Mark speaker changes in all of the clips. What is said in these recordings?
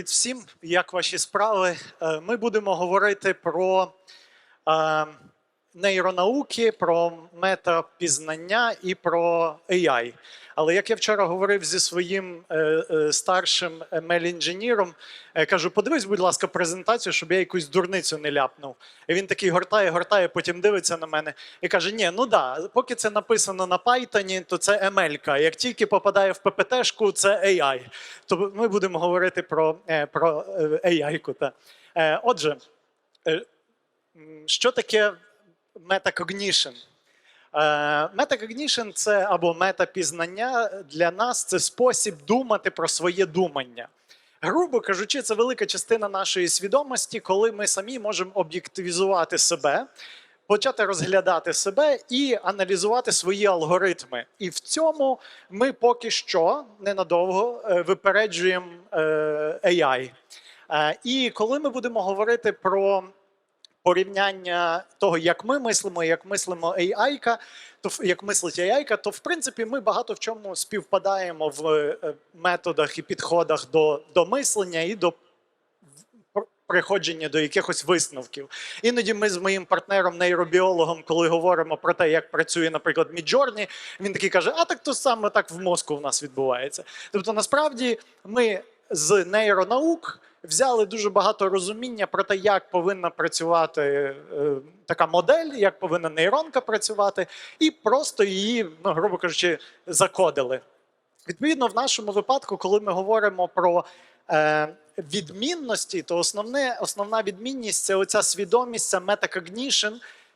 Speaker 1: Привіт всім! Як ваші справи? Е, Ми будемо говорити про е, нейронауки, про метапізнання і про AI. Але як я вчора говорив зі своїм е, е, старшим е, кажу: подивись, будь ласка, презентацію, щоб я якусь дурницю не ляпнув. І він такий гортає, гортає, потім дивиться на мене і каже: Ні, ну да, поки це написано на Python, то це ML. Як тільки попадає в ППТ-шку, це AI. То ми будемо говорити про, про AI-ку. Отже, що таке metacognition? Е, Metacognition – це або метапізнання для нас це спосіб думати про своє думання. Грубо кажучи, це велика частина нашої свідомості, коли ми самі можемо об'єктивізувати себе, почати розглядати себе і аналізувати свої алгоритми. І в цьому ми поки що ненадовго е, випереджуємо е, AI. І коли ми будемо говорити про порівняння того, як ми мислимо, як мислимо AI, то як мислить AI, то в принципі ми багато в чому співпадаємо в е, методах і підходах до, до мислення і до пр- приходження до якихось висновків. Іноді ми з моїм партнером, нейробіологом, коли говоримо про те, як працює, наприклад, Midjourney, він такий каже: а так то саме так в мозку в нас відбувається. Тобто, насправді, ми з нейронаук взяли дуже багато розуміння про те, як повинна працювати е, така модель, як повинна нейронка працювати, і просто її, ну, грубо кажучи, закодили. Відповідно, в нашому випадку, коли ми говоримо про е, відмінності, то основне, основна відмінність це оця свідомість, це metacognition,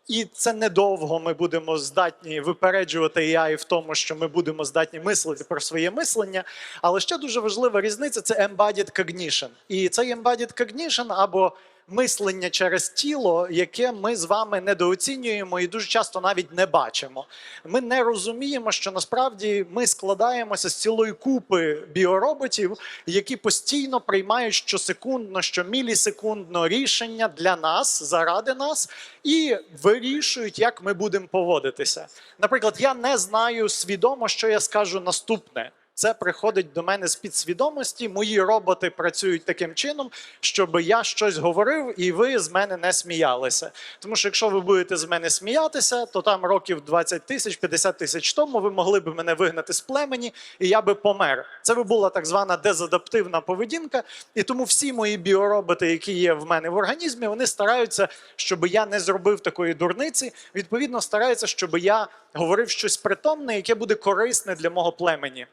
Speaker 1: і це недовго ми будемо здатні випереджувати AI в тому, що ми будемо здатні мислити про своє мислення. Але ще дуже важлива різниця це embodied cognition. І цей embodied cognition або мислення через тіло, яке ми з вами недооцінюємо і дуже часто навіть не бачимо. Ми не розуміємо, що насправді ми складаємося з цілої купи біороботів, які постійно приймають щосекундно, щомілісекундно рішення для нас, заради нас, і вирішують, як ми будемо поводитися. Наприклад, я не знаю свідомо, що я скажу наступне. Це приходить до мене з підсвідомості. Мої роботи працюють таким чином, щоб я щось говорив, і ви з мене не сміялися. Тому що якщо ви будете з мене сміятися, то там років 20 тисяч, 50 тисяч тому ви могли б мене вигнати з племені, і я би помер. Це би була так звана дезадаптивна поведінка. І тому всі мої біороботи, які є в мене в організмі, вони стараються, щоб я не зробив такої дурниці. Відповідно, стараються, щоб я говорив щось притомне, яке буде корисне для мого племені.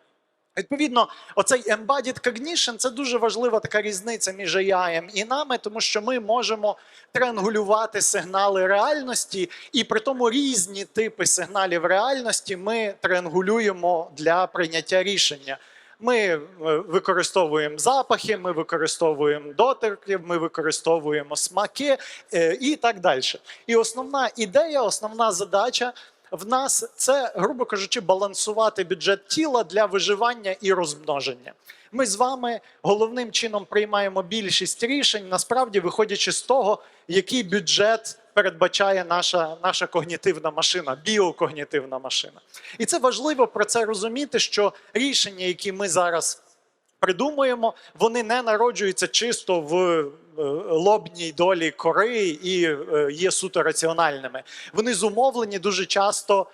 Speaker 1: Відповідно, оцей embodied cognition – це дуже важлива така різниця між AI і нами, тому що ми можемо триангулювати сигнали реальності, і при тому різні типи сигналів реальності ми триангулюємо для прийняття рішення. Ми е, використовуємо запахи, ми використовуємо дотики, ми використовуємо смаки е, і так далі. І основна ідея, основна задача в нас це, грубо кажучи, балансувати бюджет тіла для виживання і розмноження. Ми з вами головним чином приймаємо більшість рішень, насправді виходячи з того, який бюджет передбачає наша, наша когнітивна машина, біокогнітивна машина. І це важливо про це розуміти, що рішення, які ми зараз придумуємо, вони не народжуються чисто в е, лобній долі кори і е, є суто раціональними. Вони зумовлені дуже часто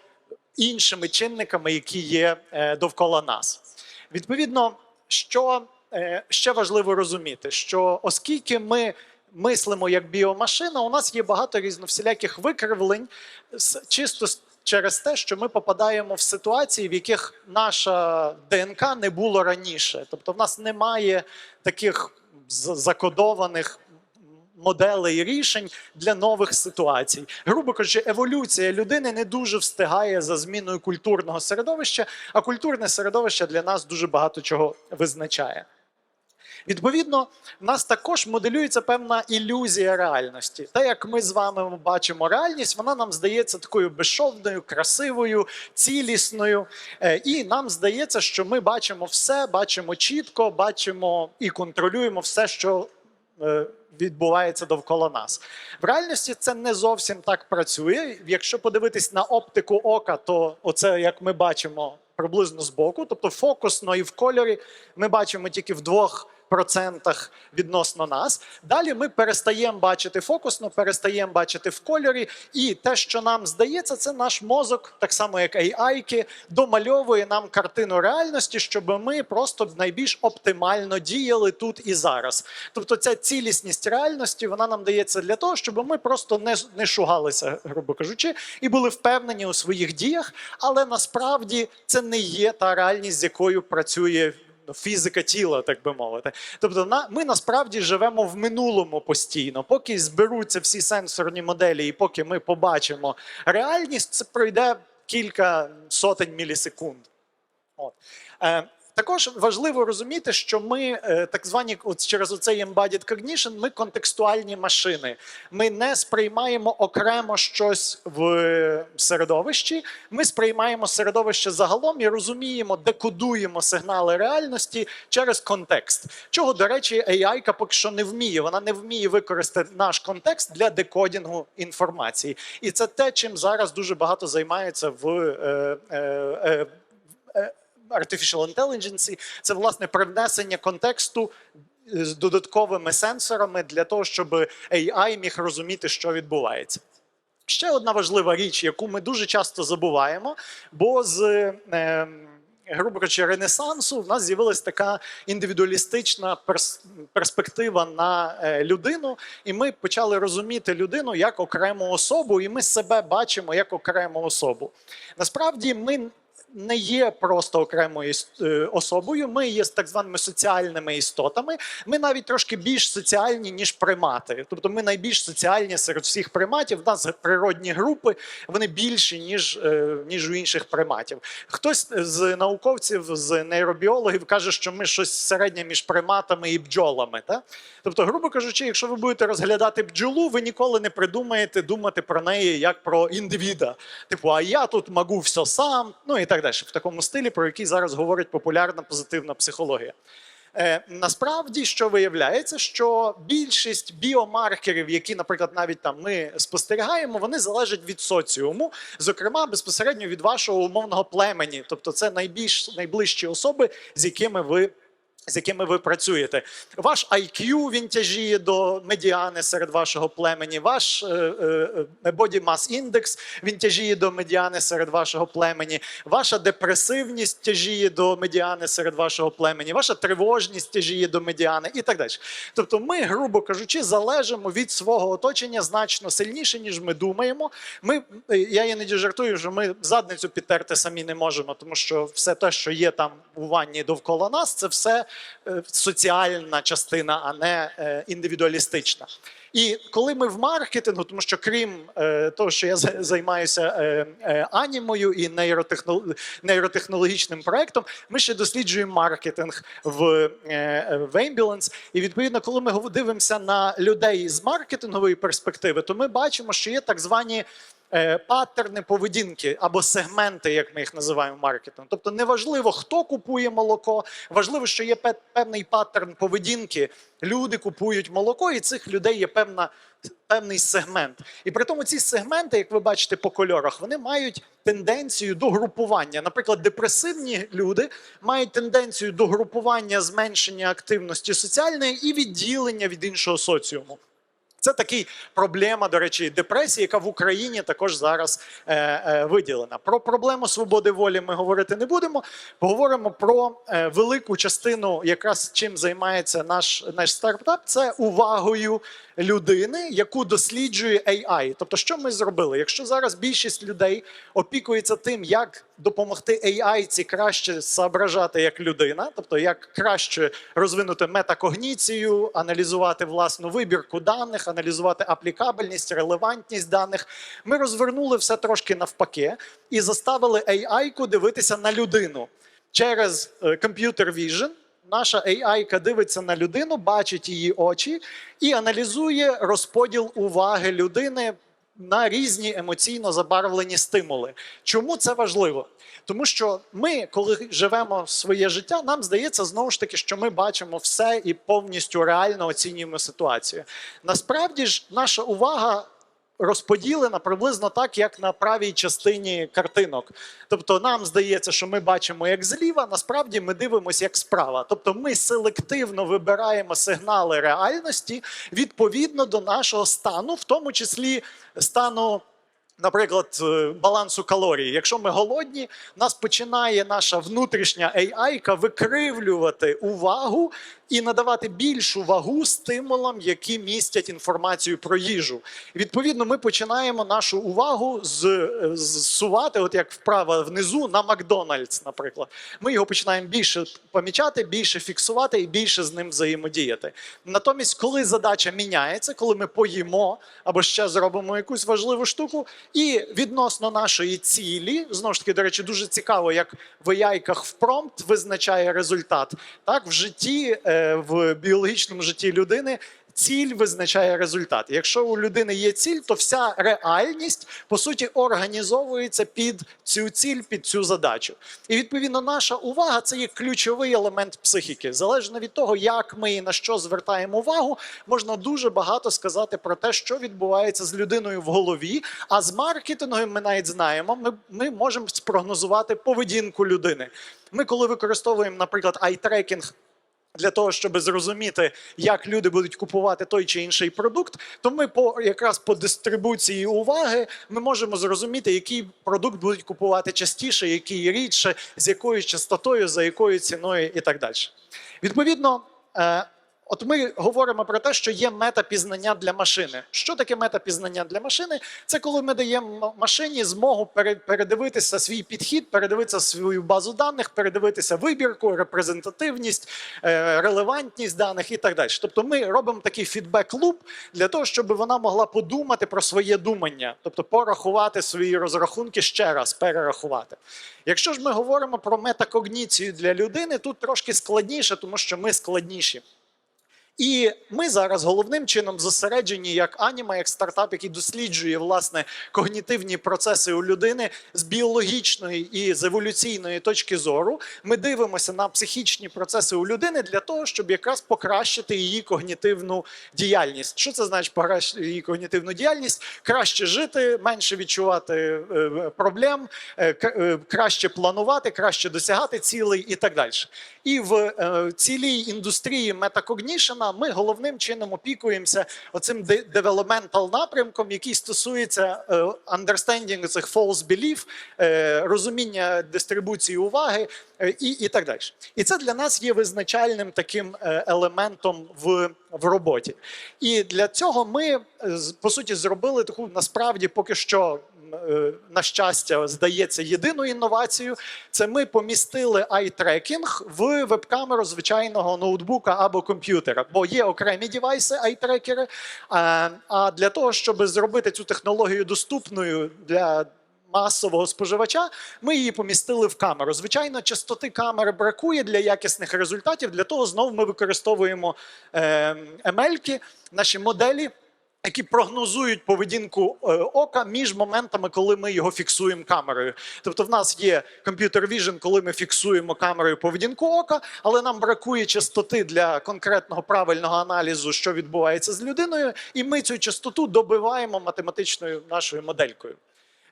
Speaker 1: іншими чинниками, які є е, довкола нас. Відповідно, що ще важливо розуміти, що оскільки ми мислимо як біомашина, у нас є багато різновсіляких викривлень чисто з- через те, що ми попадаємо в ситуації, в яких наша ДНК не було раніше. Тобто, в нас немає таких закодованих моделей рішень для нових ситуацій. Грубо кажучи, еволюція людини не дуже встигає за зміною культурного середовища, а культурне середовище для нас дуже багато чого визначає. Відповідно, в нас також моделюється певна ілюзія реальності. Те, як ми з вами бачимо реальність, вона нам здається такою безшовною, красивою, цілісною. Е, І нам здається, що ми бачимо все, бачимо чітко, бачимо і контролюємо все, що е, відбувається довкола нас. В реальності це не зовсім так працює. Якщо подивитись на оптику ока, то оце, як ми бачимо, приблизно збоку, тобто фокусно і в кольорі ми бачимо тільки в двох процентах відносно нас. Далі ми перестаємо бачити фокусно, перестаємо бачити в кольорі, і те, що нам здається, це наш мозок, так само як AI, домальовує нам картину реальності, щоб ми просто найбільш оптимально діяли тут і зараз. Тобто, ця цілісність реальності вона нам дається для того, щоб ми просто не, не шугалися, грубо кажучи, і були впевнені у своїх діях. Але насправді це не є та реальність, з якою працює фізика тіла, так би мовити. Тобто, ми насправді живемо в минулому постійно. Поки зберуться всі сенсорні моделі, і поки ми побачимо реальність, це пройде кілька сотень мілісекунд. От. Е, також важливо розуміти, що ми е, так звані, от через оцей embodied cognition, ми контекстуальні машини. Ми не сприймаємо окремо щось в середовищі. Ми сприймаємо середовище загалом і розуміємо, декодуємо сигнали реальності через контекст. Чого, до речі, AI поки що не вміє. Вона не вміє використати наш контекст для декодінгу інформації. І це те, чим зараз дуже багато займаються в. Е, е, е, е, Artificial Intelligence – це власне привнесення контексту з додатковими сенсорами для того, щоб AI міг розуміти, що відбувається. Ще одна важлива річ, яку ми дуже часто забуваємо, бо з е, грубо кажучи, ренесансу в нас з'явилася така індивідуалістична перс- перспектива на е, людину, і ми почали розуміти людину як окрему особу, і ми себе бачимо як окрему особу. Насправді, ми не є просто окремою е, особою. Ми є так званими соціальними істотами. Ми навіть трошки більш соціальні, ніж примати. Тобто, ми найбільш соціальні серед всіх приматів. У нас природні групи вони більші, ніж, е, ніж у інших приматів. Хтось з науковців, з нейробіологів каже, що ми щось середнє між приматами і бджолами. Та? Тобто, грубо кажучи, якщо ви будете розглядати бджолу, ви ніколи не придумаєте думати про неї як про індивіда. Типу, а я тут можу все сам, ну і так далі. В такому стилі, про який зараз говорить популярна позитивна психологія. Е, насправді, що виявляється, що більшість біомаркерів, які, наприклад, навіть там ми спостерігаємо, вони залежать від соціуму, зокрема безпосередньо від вашого умовного племені. Тобто, це найбільш найближчі особи, з якими ви. З якими ви працюєте, ваш IQ він тяжіє до медіани серед вашого племені. Ваш е, е, body mass index він тяжіє до медіани серед вашого племені. Ваша депресивність тяжіє до медіани серед вашого племені. Ваша тривожність тяжіє до медіани і так далі. Тобто, ми, грубо кажучи, залежимо від свого оточення значно сильніше, ніж ми думаємо. Ми я іноді жартую, що ми задницю підтерти самі не можемо, тому що все те, що є там у ванні довкола нас, це все соціальна частина, а не е, індивідуалістична. І коли ми в маркетингу, тому що крім е, того, що я за- займаюся е, е, анімою і нейротехно, нейротехнологічним проектом, ми ще досліджуємо маркетинг в, е, е, в. І відповідно, коли ми дивимося на людей з маркетингової перспективи, то ми бачимо, що є так звані е, паттерни поведінки або сегменти, як ми їх називаємо маркетингом. Тобто неважливо, хто купує молоко, важливо, що є пе- певний паттерн поведінки. Люди купують молоко, і цих людей є певна. Певний сегмент, і при тому ці сегменти, як ви бачите по кольорах, вони мають тенденцію до групування. Наприклад, депресивні люди мають тенденцію до групування, зменшення активності соціальної і відділення від іншого соціуму. Це такий проблема, до речі, депресії, яка в Україні також зараз е, е, виділена. Про проблему свободи волі ми говорити не будемо. Поговоримо про е, велику частину, якраз чим займається наш, наш стартап. Це увагою людини, яку досліджує AI. Тобто, що ми зробили? Якщо зараз більшість людей опікується тим, як допомогти AI ці краще соображати як людина, тобто як краще розвинути метакогніцію, аналізувати власну вибірку даних, аналізувати аплікабельність, релевантність даних. Ми розвернули все трошки навпаки і заставили AI-ку дивитися на людину через е, Computer Vision. Наша AI дивиться на людину, бачить її очі і аналізує розподіл уваги людини на різні емоційно забарвлені стимули. Чому це важливо? Тому що ми, коли живемо своє життя, нам здається знову ж таки, що ми бачимо все і повністю реально оцінюємо ситуацію. Насправді ж, наша увага розподілена приблизно так, як на правій частині картинок. Тобто нам здається, що ми бачимо як зліва, насправді ми дивимося як справа. Тобто ми селективно вибираємо сигнали реальності відповідно до нашого стану, в тому числі стану. Наприклад, е, балансу калорій. Якщо ми голодні, нас починає наша внутрішня AI викривлювати увагу і надавати більшу вагу стимулам, які містять інформацію про їжу. Відповідно, ми починаємо нашу увагу е, зсувати, от як вправо внизу, на Макдональдс, наприклад. Ми його починаємо більше помічати, більше фіксувати і більше з ним взаємодіяти. Натомість, коли задача міняється, коли ми поїмо або ще зробимо якусь важливу штуку, і відносно нашої цілі, знову ж таки, до речі, дуже цікаво, як в яйках в промпт визначає результат. Так, в житті, е, в біологічному житті людини. Ціль визначає результат. Якщо у людини є ціль, то вся реальність по суті організовується під цю ціль, під цю задачу. І відповідно, наша увага це є ключовий елемент психіки. Залежно від того, як ми і на що звертаємо увагу, можна дуже багато сказати про те, що відбувається з людиною в голові. А з маркетингом ми навіть знаємо, ми, ми можемо спрогнозувати поведінку людини. Ми, коли використовуємо, наприклад, айтрекінг для того, щоб зрозуміти, як люди будуть купувати той чи інший продукт, то ми по якраз по дистрибуції уваги ми можемо зрозуміти, який продукт будуть купувати частіше, який рідше, з якою частотою, за якою ціною і так далі. Відповідно. От ми говоримо про те, що є метапізнання для машини. Що таке метапізнання для машини? Це коли ми даємо машині змогу пере- передивитися свій підхід, передивитися свою базу даних, передивитися вибірку, репрезентативність, е, релевантність даних і так далі. Тобто ми робимо такий фідбек-луп для того, щоб вона могла подумати про своє думання, тобто порахувати свої розрахунки ще раз, перерахувати. Якщо ж ми говоримо про метакогніцію для людини, тут трошки складніше, тому що ми складніші. І ми зараз головним чином зосереджені як аніма, як стартап, який досліджує власне когнітивні процеси у людини з біологічної і з еволюційної точки зору. Ми дивимося на психічні процеси у людини для того, щоб якраз покращити її когнітивну діяльність. Що це значить покращити її когнітивну діяльність? Краще жити, менше відчувати е, проблем, е, е, краще планувати, краще досягати цілей і так далі. І в цілій індустрії метакогнішена ми головним чином опікуємося оцим де- developmental напрямком, який стосується е, understanding цих false belief, е, розуміння дистрибуції уваги е, і, і так далі. І це для нас є визначальним таким елементом в, в роботі. І для цього ми по суті зробили таку насправді поки що на щастя, здається, єдину інновацію. Це ми помістили eye-tracking в веб-камеру звичайного ноутбука або комп'ютера, бо є окремі девайси eye-трекери. А, для того, щоб зробити цю технологію доступною для масового споживача, ми її помістили в камеру. Звичайно, частоти камери бракує для якісних результатів. Для того знову ми використовуємо е, ML-ки, наші моделі які прогнозують поведінку е, ока між моментами, коли ми його фіксуємо камерою. Тобто, в нас є комп'ютер vision, коли ми фіксуємо камерою поведінку ока, але нам бракує частоти для конкретного правильного аналізу, що відбувається з людиною, і ми цю частоту добиваємо математичною нашою моделькою.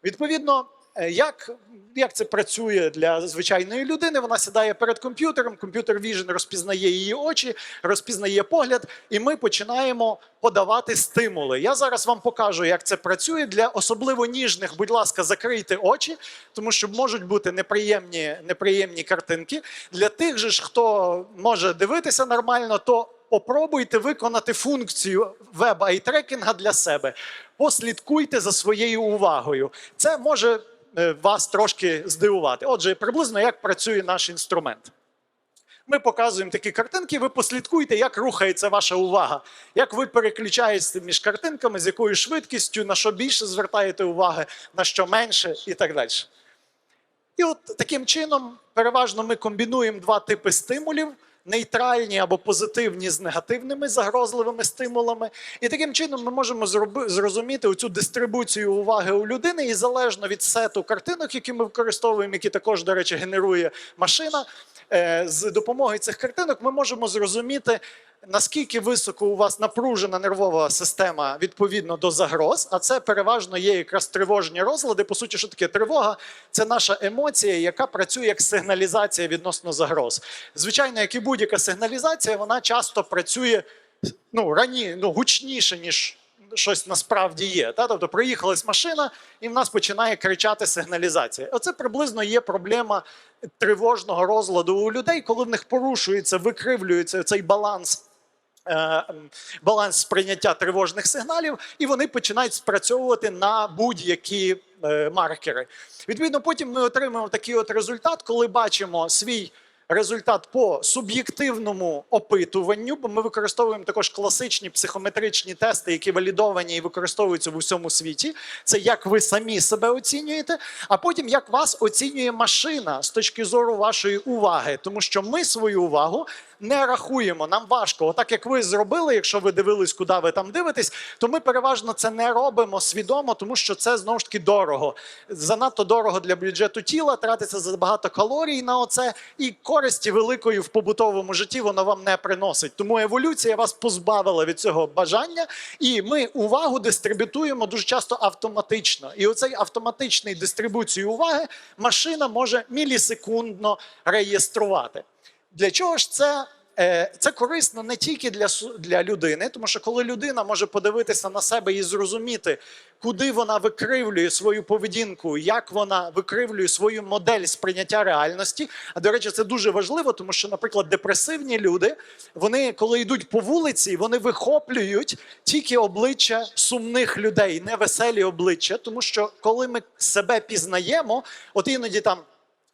Speaker 1: Відповідно, як, як це працює для звичайної людини? Вона сідає перед комп'ютером, комп'ютер Vision розпізнає її очі, розпізнає погляд, і ми починаємо подавати стимули. Я зараз вам покажу, як це працює для особливо ніжних. Будь ласка, закрийте очі, тому що можуть бути неприємні, неприємні картинки. Для тих же ж, хто може дивитися нормально, то попробуйте виконати функцію веб-айтрекінга для себе. Послідкуйте за своєю увагою. Це може е, вас трошки здивувати. Отже, приблизно як працює наш інструмент. Ми показуємо такі картинки. Ви послідкуйте, як рухається ваша увага, як ви переключаєтеся між картинками, з якою швидкістю, на що більше звертаєте уваги, на що менше, і так далі. І от таким чином, переважно ми комбінуємо два типи стимулів: нейтральні або позитивні з негативними загрозливими стимулами. І таким чином ми можемо зрозуміти оцю дистрибуцію уваги у людини, і залежно від сету картинок, які ми використовуємо, які також, до речі, генерує машина. Е, з допомогою цих картинок ми можемо зрозуміти, наскільки високо у вас напружена нервова система відповідно до загроз. А це переважно є якраз тривожні розлади. По суті, що таке тривога? Це наша емоція, яка працює як сигналізація відносно загроз. Звичайно, як і будь-яка сигналізація, вона часто працює ну, рані, ну, гучніше, ніж щось насправді є. Та? Тобто приїхалась машина, і в нас починає кричати сигналізація. Оце приблизно є проблема тривожного розладу у людей, коли в них порушується, викривлюється цей баланс. е, Баланс сприйняття тривожних сигналів, і вони починають спрацьовувати на будь-які е, маркери. Відповідно, потім ми отримуємо такий от результат, коли бачимо свій результат по суб'єктивному опитуванню, бо ми використовуємо також класичні психометричні тести, які валідовані і використовуються в усьому світі. Це як ви самі себе оцінюєте, а потім як вас оцінює машина з точки зору вашої уваги, тому що ми свою увагу. Не рахуємо, нам важко. Отак як ви зробили, якщо ви дивились, куди ви там дивитесь, то ми переважно це не робимо свідомо, тому що це знову ж таки дорого. Занадто дорого для бюджету тіла, тратиться забагато калорій на оце, і користі великої в побутовому житті воно вам не приносить. Тому еволюція вас позбавила від цього бажання, і ми увагу дистрибутуємо дуже часто автоматично. І оцей автоматичний дистрибуцію уваги машина може мілісекундно реєструвати. Для чого ж це? Е, Це корисно не тільки для, для людини, тому що коли людина може подивитися на себе і зрозуміти, куди вона викривлює свою поведінку, як вона викривлює свою модель сприйняття реальності. А до речі, це дуже важливо, тому що, наприклад, депресивні люди, вони, коли йдуть по вулиці, вони вихоплюють тільки обличчя сумних людей, не веселі обличчя, тому що коли ми себе пізнаємо, от іноді там.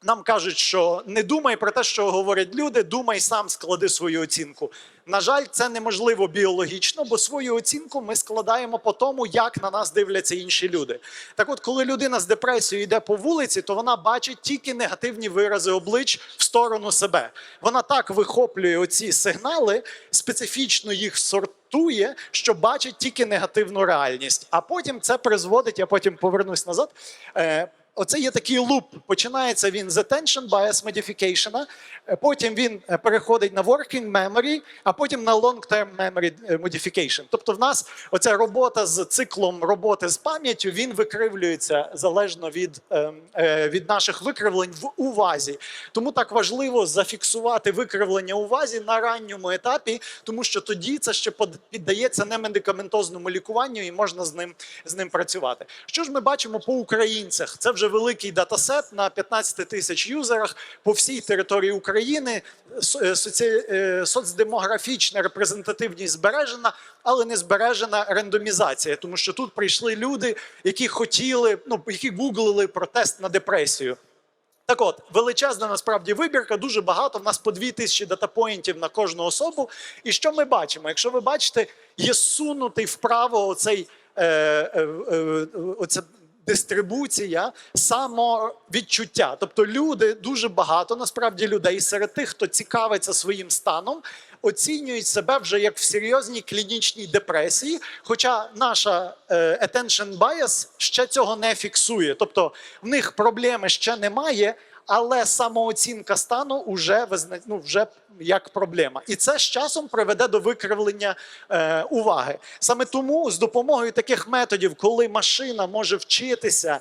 Speaker 1: Нам кажуть, що не думай про те, що говорять люди, думай сам склади свою оцінку. На жаль, це неможливо біологічно, бо свою оцінку ми складаємо по тому, як на нас дивляться інші люди. Так от, коли людина з депресією йде по вулиці, то вона бачить тільки негативні вирази облич в сторону себе. Вона так вихоплює оці сигнали, специфічно їх сортує, що бачить тільки негативну реальність. А потім це призводить, я потім повернусь назад. Оце є такий луп. Починається він з attention bias modification, е, потім він е, переходить на working memory, а потім на long-term memory е, modification. Тобто, в нас оця робота з циклом роботи з пам'яттю він викривлюється залежно від, е, е, від наших викривлень в увазі. Тому так важливо зафіксувати викривлення увазі на ранньому етапі, тому що тоді це ще піддається немедикаментозному лікуванню і можна з ним, з ним працювати. Що ж ми бачимо по українцях? Це вже великий датасет на 15 тисяч юзерах по всій території України. Е, е, Соцдемографічна репрезентативність збережена, але не збережена рандомізація, тому що тут прийшли люди, які хотіли, ну які гуглили про тест на депресію. Так от, величезна насправді вибірка, дуже багато. В нас по 2000 датапоінтів на кожну особу. І що ми бачимо? Якщо ви бачите, є сунутий вправо оцей, е, е, е, оця дистрибуція самовідчуття. Тобто люди, дуже багато насправді людей серед тих, хто цікавиться своїм станом, оцінюють себе вже як в серйозній клінічній депресії. Хоча наша е, attention bias ще цього не фіксує. Тобто в них проблеми ще немає, але самооцінка стану вже ну, вже як проблема. І це з часом приведе до викривлення е, уваги. Саме тому з допомогою таких методів, коли машина може вчитися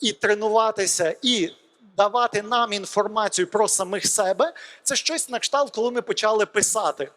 Speaker 1: і тренуватися, і давати нам інформацію про самих себе, це щось на кшталт, коли ми почали писати.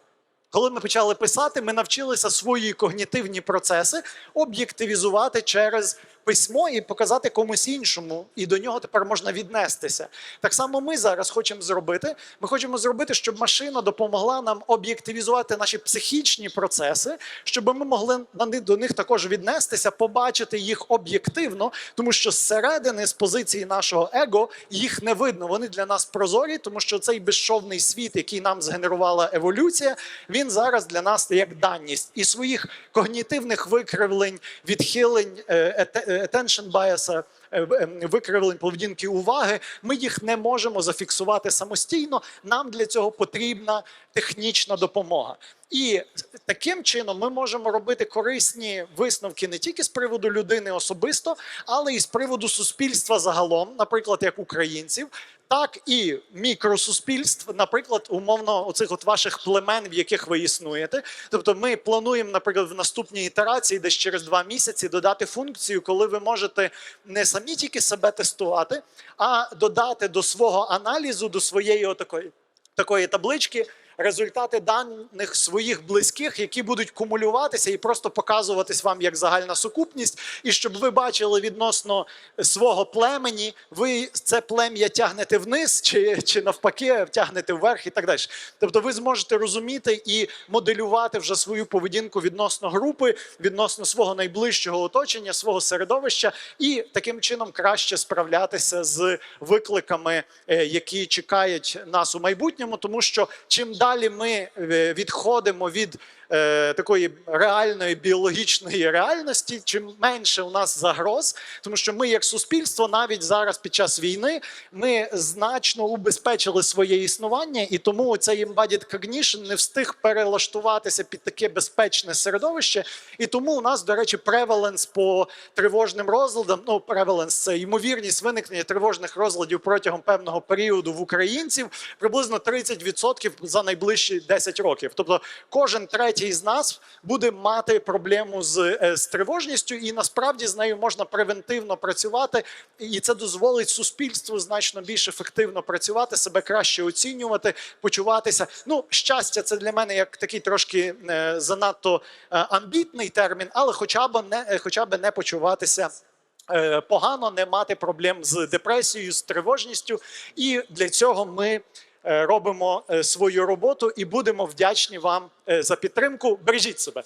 Speaker 1: Коли ми почали писати, ми навчилися свої когнітивні процеси об'єктивізувати через письмо і показати комусь іншому, і до нього тепер можна віднестися. Так само ми зараз хочемо зробити. Ми хочемо зробити, щоб машина допомогла нам об'єктивізувати наші психічні процеси, щоб ми могли до них також віднестися, побачити їх об'єктивно, тому що зсередини, з позиції нашого его, їх не видно. Вони для нас прозорі, тому що цей безшовний світ, який нам згенерувала еволюція, він зараз для нас як даність і своїх когнітивних викривлень, відхилень, е, ете- attention bias, е, в- ем, викривлень поведінки уваги, ми їх не можемо зафіксувати самостійно. Нам для цього потрібна технічна допомога. І таким чином ми можемо робити корисні висновки не тільки з приводу людини особисто, але і з приводу суспільства загалом, наприклад, як українців, так і мікросуспільств, наприклад, умовно, оцих от ваших племен, в яких ви існуєте. Тобто, ми плануємо, наприклад, в наступній ітерації, десь через два місяці, додати функцію, коли ви можете не самі тільки себе тестувати, а додати до свого аналізу, до своєї отакої такої таблички. Результати даних своїх близьких, які будуть кумулюватися і просто показуватись вам як загальна сукупність, і щоб ви бачили відносно свого племені, ви це плем'я тягнете вниз, чи, чи навпаки тягнете вверх і так далі. Тобто, ви зможете розуміти і моделювати вже свою поведінку відносно групи, відносно свого найближчого оточення, свого середовища, і таким чином краще справлятися з викликами, е, які чекають нас у майбутньому, тому що чим далі ми е, відходимо від е, такої реальної біологічної реальності, чим менше у нас загроз, тому що ми, як суспільство, навіть зараз під час війни, ми значно убезпечили своє існування, і тому цей Embodied Cognition не встиг перелаштуватися під таке безпечне середовище. І тому у нас, до речі, преваленс по тривожним розладам. Ну, преваленс це ймовірність виникнення тривожних розладів протягом певного періоду в українців приблизно 30% за найближчі 10 років. Тобто, кожен третій з нас буде мати проблему з, е, з тривожністю, і насправді з нею можна превентивно працювати, і це дозволить суспільству значно більш ефективно працювати, себе краще оцінювати, почуватися. Ну, щастя, це для мене як такий трошки е, занадто е, амбітний термін, але хоча б не хоча б не почуватися. Погано не мати проблем з депресією, з тривожністю, і для цього ми робимо е, свою роботу і будемо вдячні вам е, за підтримку. Бережіть себе.